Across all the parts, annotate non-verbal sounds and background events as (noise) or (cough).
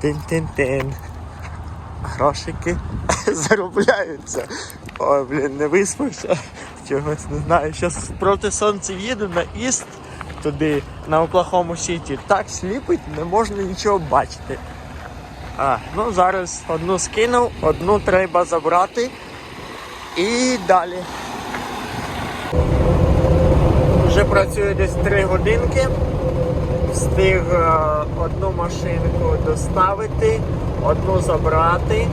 Тин-тин-тин. Грошики (laughs) заробляються. Ой, блін, не виспався. Чогось не знаю. Зараз проти сонця їду на іст туди, на Оклахому Сіті. Так сліпить, не можна нічого бачити. А, ну зараз одну скинув, одну треба забрати. І далі. Вже працюю десь 3 годинки. Встиг е, одну машинку доставити, одну забрати.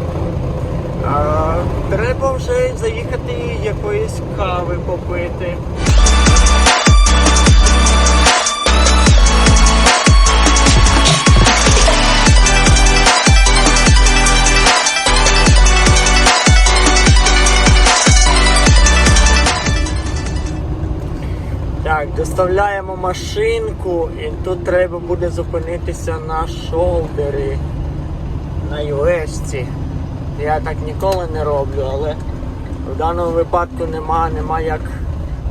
Треба вже заїхати якоїсь кави попити. Так, доставляємо машинку і тут треба буде зупинитися на шолдері на юешці. Я так ніколи не роблю, але в даному випадку нема, нема як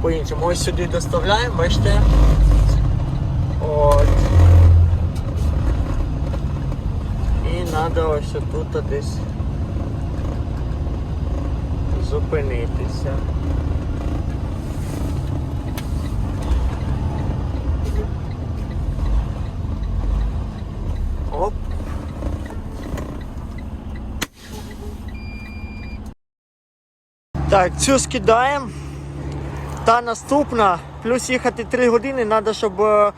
по-іншому. Ось сюди доставляємо, бачите. От. І треба ось тут десь зупинитися. Так, цю скидаємо. Та наступна, плюс їхати 3 години, треба, щоб е,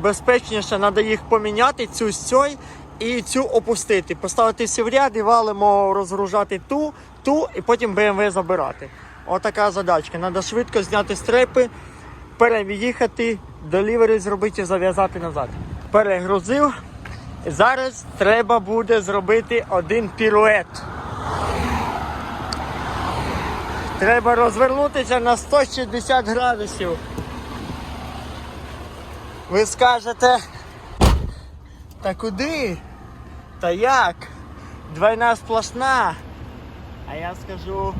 безпечніше, треба їх поміняти, цю з цієї і цю опустити. Поставити всі в ряд і валимо розгружати ту, ту і потім BMW забирати. Отака задачка. Треба швидко зняти стрепи, переїхати, делівері зробити зав'язати назад. Перегрузив. Зараз треба буде зробити один пірует. Треба розвернутися на 160 градусів. Ви скажете, та куди? Та як? Двойна сплошна. А я скажу,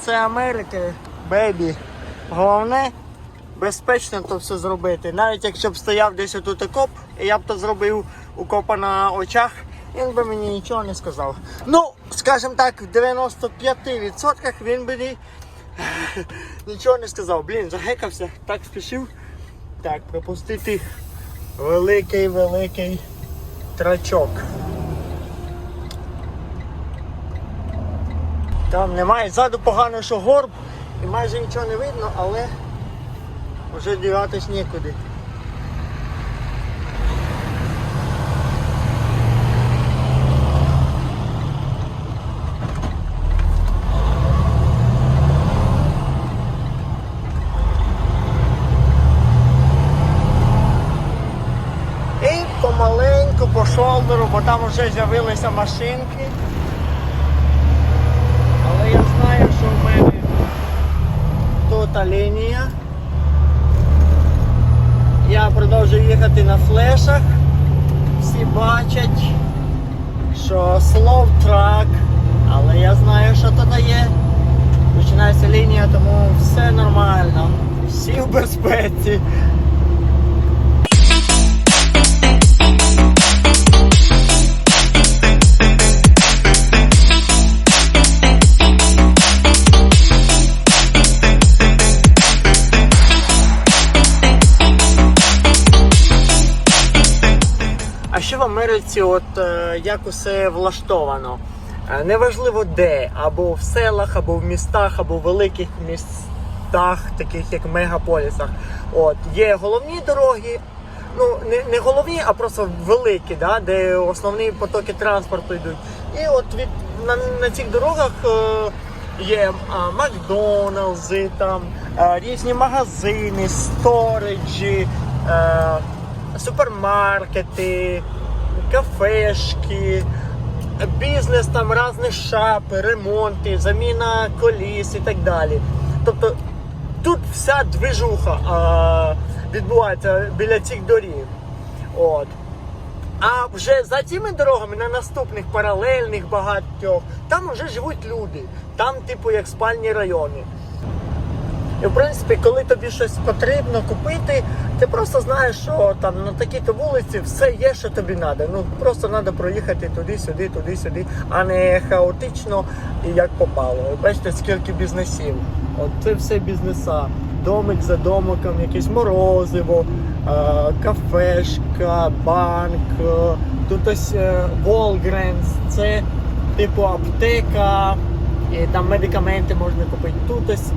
це Америка, бейбі. Головне безпечно то все зробити. Навіть якщо б стояв десь отут окоп, і я б то зробив у копа на очах, він би мені нічого не сказав. Ну, скажімо так, в 95% він би (laughs) нічого не сказав. Блін, загекався, так спішив. Так, пропустити великий великий трачок. Там немає ззаду погано, що горб і майже нічого не видно, але вже діватись нікуди. І помаленьку шолдеру, бо там вже з'явилися машинки. Але я знаю, що в мене тут лінія. Я продовжую їхати на флешах. Всі бачать, що slow track, але я знаю, що тут є. Починається лінія, тому все нормально. Всі в безпеці. В Америці, от е, як усе влаштовано? Е, Неважливо де, або в селах, або в містах, або в великих містах, таких як мегаполісах. От є головні дороги, ну не, не головні, а просто великі, да, де основні потоки транспорту йдуть. І от від на, на цих дорогах е, є а, Макдоналдси, там е, різні магазини, сториджі. Е, супермаркети, кафешки, бізнес там різні шапи, ремонти, заміна коліс і так далі. Тобто тут вся движуха а, відбувається біля цих доріг. От. А вже за цими дорогами на наступних паралельних багатьох, там вже живуть люди. Там, типу, як спальні райони. І в принципі, коли тобі щось потрібно купити, ти просто знаєш, що там на такій-то вулиці все є, що тобі треба. Ну просто треба проїхати туди-сюди, туди-сюди, а не хаотично і як попало. Бачите, скільки бізнесів. От це все бізнеса. Домик за домиком, якесь морозиво, е, кафешка, банк. е, Тут ось Walgreens, це типу аптека, і там медикаменти можна купити. Тут ось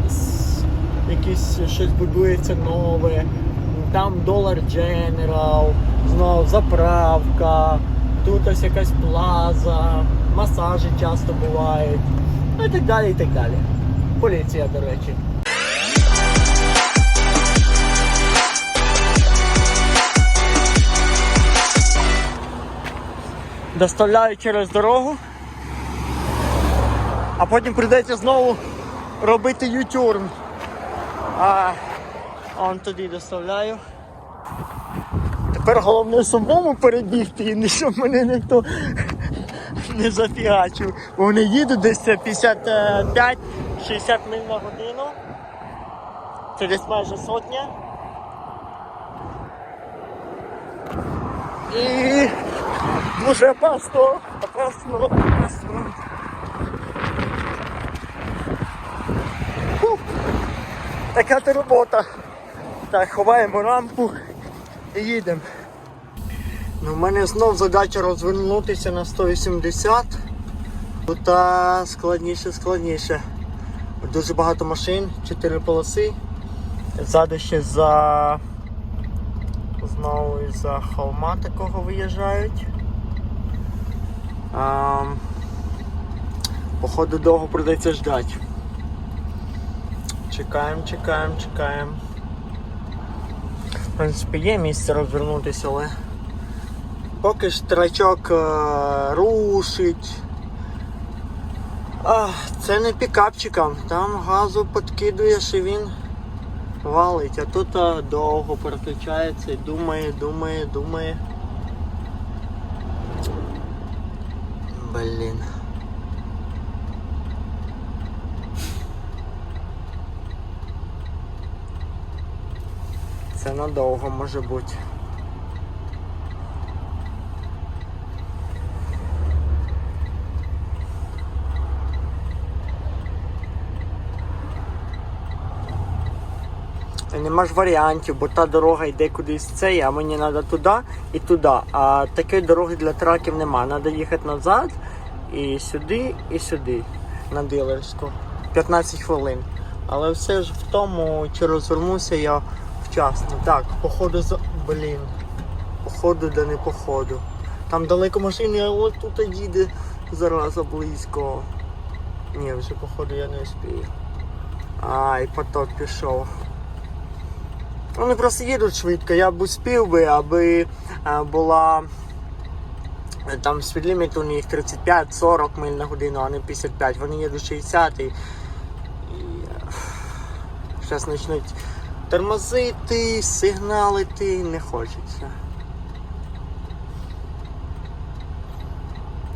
якісь щось будується нове, там Dollar General, знову заправка, тут ось якась плаза, масажі часто бувають, ну і так далі, і так далі. Поліція, до речі. Доставляю через дорогу, а потім прийдеться знову робити ютюрн. А он туди доставляю. Тепер головне самому перебігти і не щоб мене ніхто не зафігачив. Вони їдуть десь 55-60 миль на годину. Це десь майже сотня. І дуже опасно, опасно, опасно. Така то робота. Так, ховаємо рампу і їдемо. Ну, в мене знов задача розвернутися на 180. Тут складніше, складніше. Дуже багато машин, 4 полоси. Ззаду ще за знову із-за холма такого виїжджають. А, походу довго придеться ждати. Чекаємо, чекаємо, чекаємо. В принципі, є місце розвернутися, але поки ж трачок е, рушить. А, це не пікапчикам, там газу підкидуєш і він валить, а тут а, довго переключається і думає, думає, думає. Блін. Це надовго може бути. Нема ж варіантів, бо та дорога йде кудись цей, а мені треба туди і туди. А такої дороги для траків нема. Треба їхати назад і сюди, і сюди, на дилерську. 15 хвилин. Але все ж в тому, чи розвернуся я вчасно. Так, походу за. Блін. Походу, да не походу. Там далеко машини, а от тут їде зараза близько. Ні, вже походу я не успію. Ай, поток пішов. Вони просто їдуть швидко. Я б успів би, аби е, була е, там спідліміт у них 35-40 миль на годину, а не 55. Вони їдуть 60 і, зараз почнуть тормозити, сигналити, не хочеться.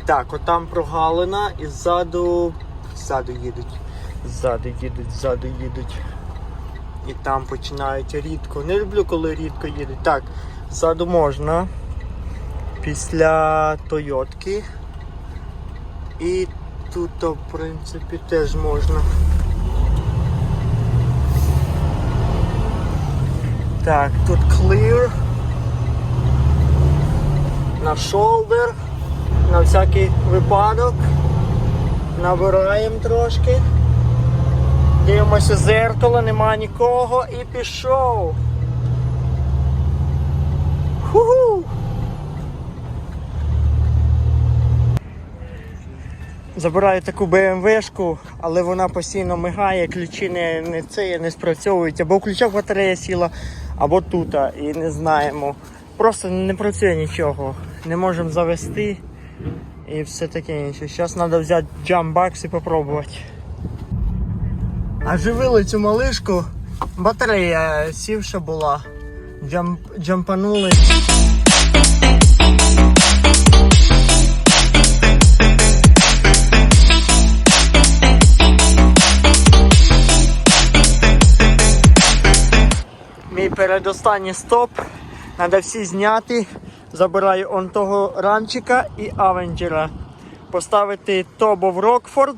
Так, от там прогалина і ззаду. Ззаду їдуть. Ззаду їдуть, ззаду їдуть. І там починають рідко. Не люблю, коли рідко їдуть. Так, ззаду можна. Після Тойотки. І тут, в принципі, теж можна. Так, тут clear. На shoulder. На всякий випадок. Набираємо трошки. Дивимося зеркало, нема нікого і пішов. Ху-ху! Забираю таку BMW-шку, але вона постійно мигає, ключі не, не, це, не спрацьовують. Або в ключах батарея сіла, або тут, і не знаємо. Просто не працює нічого. Не можемо завести і все таке інше. Зараз треба взяти джамбакс і спробувати. Оживили цю малишку. Батарея сівша була. Джамп, джампанули. Передостанній стоп. Треба всі зняти. Забираю он того ранчика і авенджера. Поставити Тобо в Рокфорд.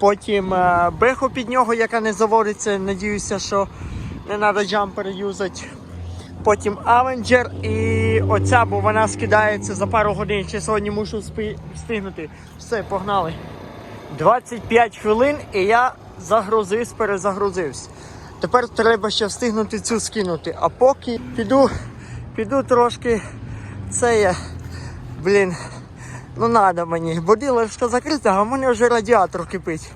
Потім е, беху під нього, яка не заводиться. Надіюся, що не треба джампер юзати. Потім Авенджер і оця, бо вона скидається за пару годин. Ще сьогодні мушу встигнути. Все, погнали. 25 хвилин і я загрузився, перезагрузився. Тепер треба ще встигнути цю скинути. А поки піду, піду трошки. Це є. Блін. Ну надо мені. Бо ділерська закрита, а в мене вже радіатор кипить.